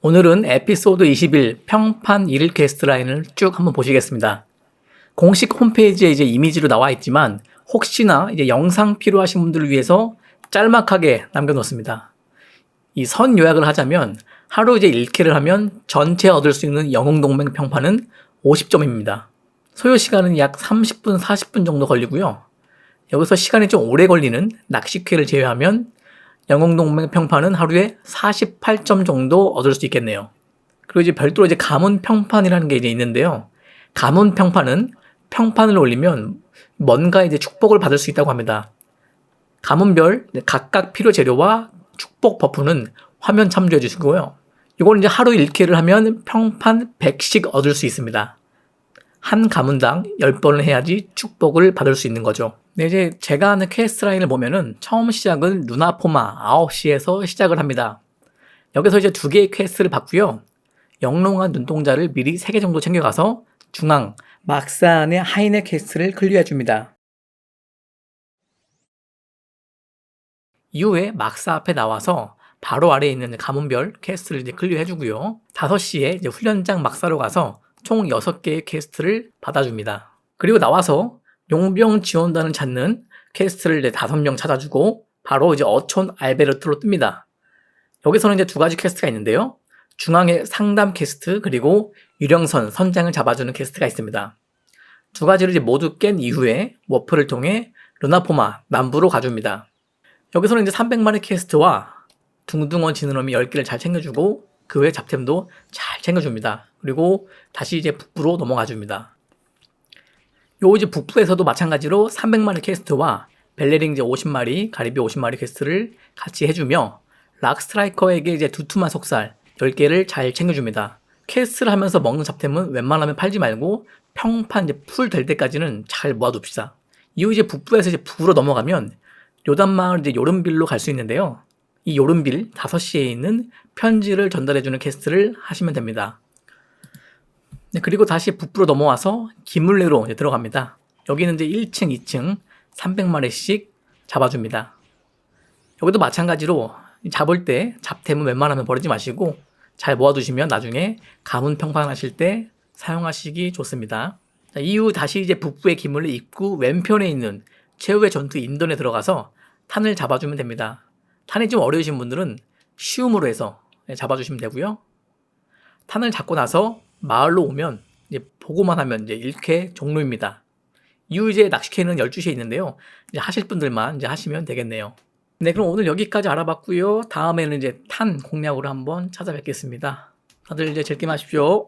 오늘은 에피소드 21 평판 1일 퀘스트 라인을 쭉 한번 보시겠습니다. 공식 홈페이지에 이제 이미지로 나와 있지만 혹시나 이제 영상 필요하신 분들을 위해서 짤막하게 남겨놓습니다. 이 선 요약을 하자면 하루 이제 1회를 하면 전체 얻을 수 있는 영웅동맹 평판은 50점입니다. 소요 시간은 약 30분, 40분 정도 걸리고요. 여기서 시간이 좀 오래 걸리는 낚시회를 제외하면 영웅동맹 평판은 하루에 48점 정도 얻을 수 있겠네요. 그리고 이제 별도로 이제 가문 평판이라는 게 이제 있는데요. 가문 평판은 평판을 올리면 뭔가 이제 축복을 받을 수 있다고 합니다. 가문별 각각 필요 재료와 축복 버프는 화면 참조해 주시고요. 이건 이제 하루 1회를 하면 평판 100씩 얻을 수 있습니다. 한 가문당 10번을 해야지 축복을 받을 수 있는 거죠. 네, 이제 제가 하는 퀘스트 라인을 보면은 처음 시작은 루나포마 9시에서 시작을 합니다. 여기서 이제 두 개의 퀘스트를 받고요. 영롱한 눈동자를 미리 3개 정도 챙겨가서 중앙 막산의 하이네 퀘스트를 클리어해 줍니다. 이후에 막사 앞에 나와서 바로 아래에 있는 가문별 퀘스트를 이제 클리어해 주고요. 5시에 이제 훈련장 막사로 가서 총 6개의 퀘스트를 받아줍니다. 그리고 나와서 용병 지원단을 찾는 퀘스트를 이제 5명 찾아주고 바로 이제 어촌 알베르트로 뜹니다. 여기서는 이제 두 가지 퀘스트가 있는데요. 중앙에 상담 퀘스트 그리고 유령선 선장을 잡아주는 퀘스트가 있습니다. 두 가지를 이제 모두 깬 이후에 워프를 통해 르나포마 남부로 가줍니다. 여기서는 이제 300마리 퀘스트와 둥둥원 지느러미 10개를 잘 챙겨주고 그 외 잡템도 잘 챙겨줍니다. 그리고 다시 이제 북부로 넘어가 줍니다. 요 이제 북부에서도 마찬가지로 300마리 퀘스트와 벨레링 이제 50마리, 가리비 50마리 퀘스트를 같이 해주며 락스트라이커에게 이제 두툼한 속살 10개를 잘 챙겨줍니다. 퀘스트를 하면서 먹는 잡템은 웬만하면 팔지 말고 평판 이제 풀 될 때까지는 잘 모아둡시다. 이후 이제 북부에서 이제 북으로 넘어가면 요단마을 이제 요른빌로 갈 수 있는데요. 이 요른빌 5시에 있는 편지를 전달해주는 퀘스트를 하시면 됩니다. 네, 그리고 다시 북부로 넘어와서 기물레로 이제 들어갑니다. 여기는 이제 1층, 2층 300마리씩 잡아줍니다. 여기도 마찬가지로 잡을 때 잡템은 웬만하면 버리지 마시고 잘 모아두시면 나중에 가문 평판하실 때 사용하시기 좋습니다. 자, 이후 다시 이제 북부의 기물레 입구 왼편에 있는 최후의 전투 인던에 들어가서 탄을 잡아주면 됩니다. 탄이 좀 어려우신 분들은 쉬움으로 해서 잡아주시면 되고요. 탄을 잡고 나서 마을로 오면 이제 보고만 하면 이제 1회 종료입니다. 이후 이제 낚시회는 12시에 있는데요. 이제 하실 분들만 이제 하시면 되겠네요. 네, 그럼 오늘 여기까지 알아봤고요. 다음에는 이제 탄 공략으로 한번 찾아뵙겠습니다. 다들 이제 즐겨 마십시오.